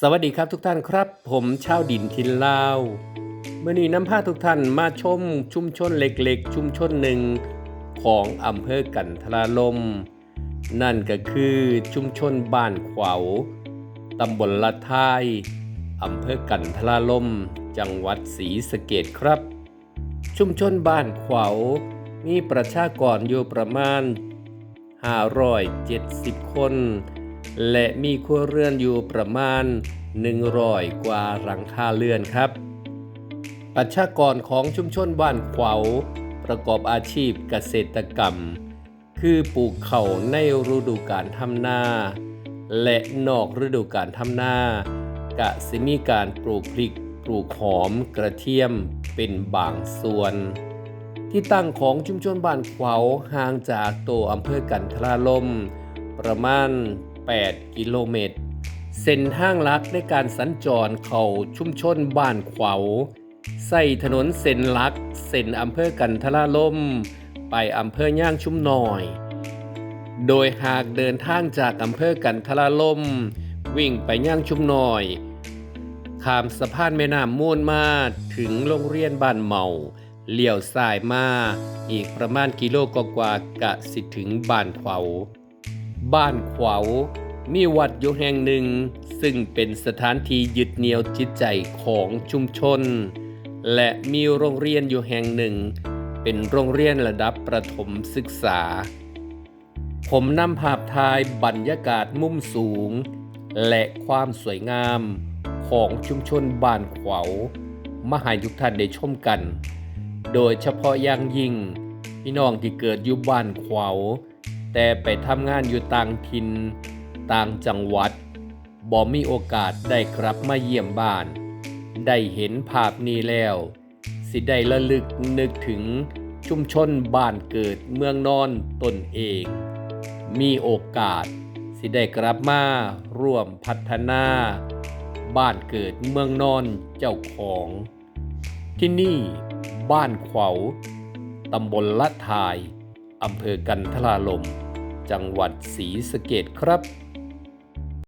สวัสดีครับทุกท่านครับ ผมชาวดินทินลาวเมื่อนี้นำพาทุกท่านมาชมชุมชนเล็กๆ ชุมชนหนึ่งของอำเภอกันทราลม นั่นก็คือชุมชนบ้านขวาวตำบลละท้ายอำเภอกันทราลม จังหวัดศรีสะเกดครับ ชุมชนบ้านขวาวมีประชากรอยู่ประมาณ 570 คน และมีครัวเรือนอยู่ประมาณ 100 กว่าหลังคาเรือนครับ ประชากรของชุมชนบ้านขวาวประกอบอาชีพเกษตรกรรม คือปลูกเข่าวในฤดูการทำนา และนอกฤดูการทำนากะสิมีการปลูกพริก ปลูกหอมกระเทียมเป็นบางส่วน ที่ตั้งของชุมชนบ้านขวาวห่างจากตัวอำเภอกันทราลมประมาณ 8 กิโลเมตร เส้นทางลักในการสัญจรเข้าชุมชนบ้านขวาวใส่ถนนเส้นลักเส้นอำเภอกันทราลมไปอำเภอย่างชุมน้อย โดยหากเดินทางจากอำเภอกันทราลมวิ่งไปย่างชุมน้อยข้ามสะพานแม่น้ำมูลมาถึงโรงเรียนบ้านเมาเลี้ยวซ้ายมาอีกประมาณกิโลกว่ากะสิถึงบ้านขวาวบ้านขวาว มีวัดอยู่แห่งหนึ่ง ซึ่งเป็นสถานที่ยึดเหนี่ยวจิตใจของชุมชน และมีโรงเรียนอยู่แห่งหนึ่ง เป็นโรงเรียนระดับประถมศึกษา ผมนำภาพถ่ายบรรยากาศมุมสูง และความสวยงามของชุมชนบ้านขวาวมาให้ทุกท่านได้ชมกัน โดยเฉพาะอย่างยิ่ง พี่น้องที่เกิดอยู่บ้านขวาวแต่ไปทำงานอยู่ต่างถิ่น ต่างจังหวัดบ่มีโอกาสได้กลับมาเยี่ยมบ้าน ได้เห็นภาพนี้แล้ว สิได้ระลึกนึกถึงชุมชนบ้านเกิดเมืองนอนตนเอง มีโอกาสสิได้กลับมาร่วมพัฒนา บ้านเกิดเมืองนอนเจ้าของ ที่นี่บ้านขวาวตำบลละทาย อำเภอกันทราลม จังหวัดศรีสะเกดครับ